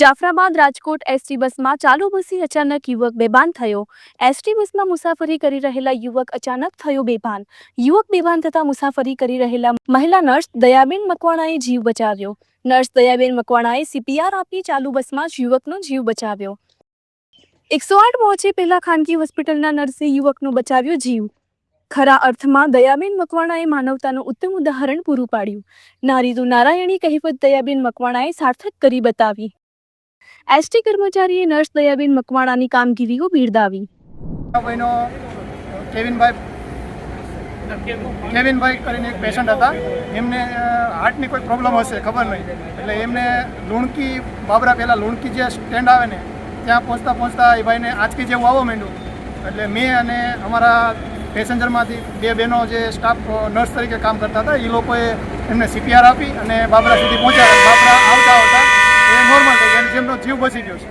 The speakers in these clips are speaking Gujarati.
જાફરાબાદ રાજકોટ એસટી બસમાં ચાલુ બસી અચાનક યુવક બેભાન થયો. એસટી બસમાં મુસાફરી કરી રહેલા યુવક અચાનક થયો બેભાન. યુવક બેભાન થતા મુસાફરી કરી રહેલા મહિલા નર્સ દયાબેન મકવાણાએ જીવ બચાવ્યો. નર્સ દયાબેન મકવાણાએ સીપીઆર આપી ચાલુ બસમાં જ યુવકનો જીવ બચાવ્યો. એકસો આઠ પહોંચે પહેલા ખાનગી હોસ્પિટલના નર્સે યુવકનો બચાવ્યો જીવ. ખરા અર્થમાં દયાબેન મકવાણાએ માનવતાનું ઉત્તમ ઉદાહરણ પૂરું પાડ્યું. નારીદુ નારાયણી કહેવત દયાબેન મકવાણાએ સાર્થક કરી બતાવી. એસટી કર્મચારીએ નર્સ દયાબેન મકવાણાની કામગીરીઓ બિરદાવી. કેવિનભાઈ કેવિનભાઈ કરીને એક પેશન્ટ હતા. એમને હાર્ટની કોઈ પ્રોબ્લેમ હશે, ખબર નહીં. એટલે એમને લુણકી, બાબરા પહેલાં લુણકી જે સ્ટેન્ડ આવે ને, ત્યાં પહોંચતા પહોંચતા એ ભાઈને આંચકી જેવું આવવા માંડ્યું. એટલે મેં અને અમારા પેસેન્જરમાંથી બે બહેનો જે સ્ટાફ નર્સ તરીકે કામ કરતા હતા, એ લોકોએ એમને સીપીઆર આપી અને બાબરા સુધી પહોંચ્યા. બાબરા આવતા આવતા જેમનો જીવ બચી ગયો છે.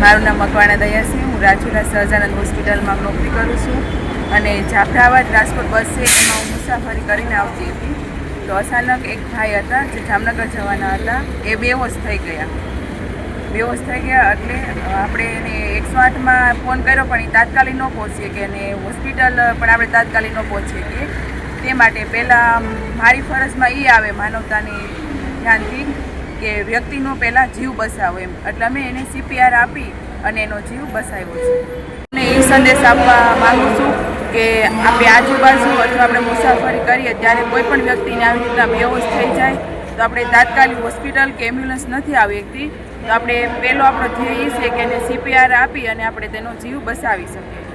મારું નામ મકવાણા દયાસિંહ, હું રાજુલા સહજાનંદ હોસ્પિટલમાં નોકરી કરું છું અને જાફરાબાદ રાજકોટ બસ એમાં હું મુસાફરી કરીને આવતી હતી. તો અચાનક એક ભાઈ હતા જે જામનગર જવાના હતા. એ બેહોશ થઈ ગયા. બેહોશ થઈ ગયા એટલે આપણે એને એકસો આઠમાં ફોન કર્યો, પણ એ તાત્કાલિક ન પહોંચીએ કે અને હોસ્પિટલ પણ આપણે તાત્કાલિક ન પહોંચીએ કે તે માટે પહેલાં મારી ફરજમાં એ આવે માનવતાની ધ્યાનથી. કે વ્યક્તિનો પહેલાં જીવ બસાવો એમ. એટલે અમે એને સીપીઆર આપી અને એનો જીવ બસાવ્યો છે. અને એ સંદેશ આપવા માગું છું કે આપણે આજુબાજુ અથવા આપણે મુસાફરી કરીએ ત્યારે કોઈ પણ વ્યક્તિને આવી રીતના બેહોશ થઈ જાય, તો આપણે તાત્કાલિક હોસ્પિટલ કે એમ્બ્યુલન્સ નથી આવી શકતી, તો આપણે પહેલો આપણો ધ્યેય એ છે કે એને સીપીઆર આપી અને આપણે તેનો જીવ બસાવી શકીએ.